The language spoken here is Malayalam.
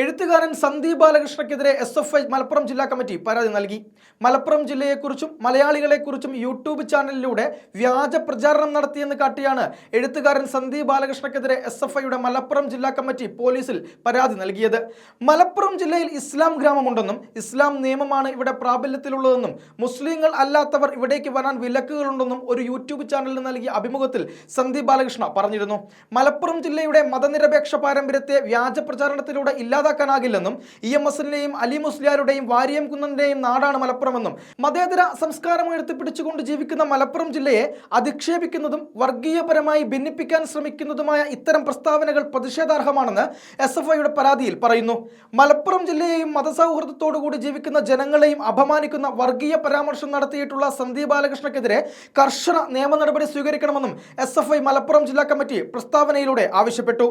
എഴുത്തുകാരൻ സന്ദീപ് ബാലകൃഷ്ണയ്ക്കെതിരെ എസ് എഫ് ഐ മലപ്പുറം ജില്ലാ കമ്മിറ്റി പരാതി നൽകി. മലപ്പുറം ജില്ലയെക്കുറിച്ചും മലയാളികളെക്കുറിച്ചും യൂട്യൂബ് ചാനലിലൂടെ വ്യാജ പ്രചാരണം നടത്തിയെന്ന് കാട്ടിയാണ് എഴുത്തുകാരൻ സന്ദീപ് ബാലകൃഷ്ണയ്ക്കെതിരെ എസ് എഫ് ഐയുടെ മലപ്പുറം ജില്ലാ കമ്മിറ്റി പോലീസിൽ പരാതി നൽകിയത്. മലപ്പുറം ജില്ലയിൽ ഇസ്ലാം ഗ്രാമമുണ്ടെന്നും ഇസ്ലാം നിയമമാണ് ഇവിടെ പ്രാബല്യത്തിലുള്ളതെന്നും മുസ്ലിങ്ങൾ അല്ലാത്തവർ ഇവിടേക്ക് വരാൻ വിലക്കുകളുണ്ടെന്നും ഒരു യൂട്യൂബ് ചാനലിന് നൽകിയ അഭിമുഖത്തിൽ സന്ദീപ് ബാലകൃഷ്ണ പറഞ്ഞിരുന്നു. മലപ്പുറം ജില്ലയുടെ മതനിരപേക്ഷ പാരമ്പര്യത്തെ വ്യാജ പ്രചാരണത്തിലൂടെ ഇല്ലാതാക്കാനാകില്ലെന്നും ഇ എം എസിന്റെയും അലി മുസ്ലിയാരുടെയും വാരിയം കുന്നന്റെയും നാടാണ് മലപ്പുറമെന്നും മതേതര സംസ്കാരം ഉയർത്തിപ്പിടിച്ചുകൊണ്ട് ജീവിക്കുന്ന മലപ്പുറം ജില്ലയെ അധിക്ഷേപിക്കുന്നതും വർഗീയപരമായി ഭിന്നിപ്പിക്കാൻ ശ്രമിക്കുന്നതുമായ ഇത്തരം പ്രസ്താവനകൾ പ്രതിഷേധാർഹമാണെന്ന് എസ് എഫ് ഐയുടെ പരാതിയിൽ പറയുന്നു. മലപ്പുറം ജില്ലയെയും മതസൗഹൃദത്തോടുകൂടി ജീവിക്കുന്ന ജനങ്ങളെയും അപമാനിക്കുന്ന വർഗീയ പരാമർശം നടത്തിയിട്ടുള്ള സന്ദീപ് ബാലകൃഷ്ണക്കെതിരെ കർശന നിയമ നടപടി സ്വീകരിക്കണമെന്നും എസ് മലപ്പുറം ജില്ലാ കമ്മിറ്റി പ്രസ്താവനയിലൂടെ ആവശ്യപ്പെട്ടു.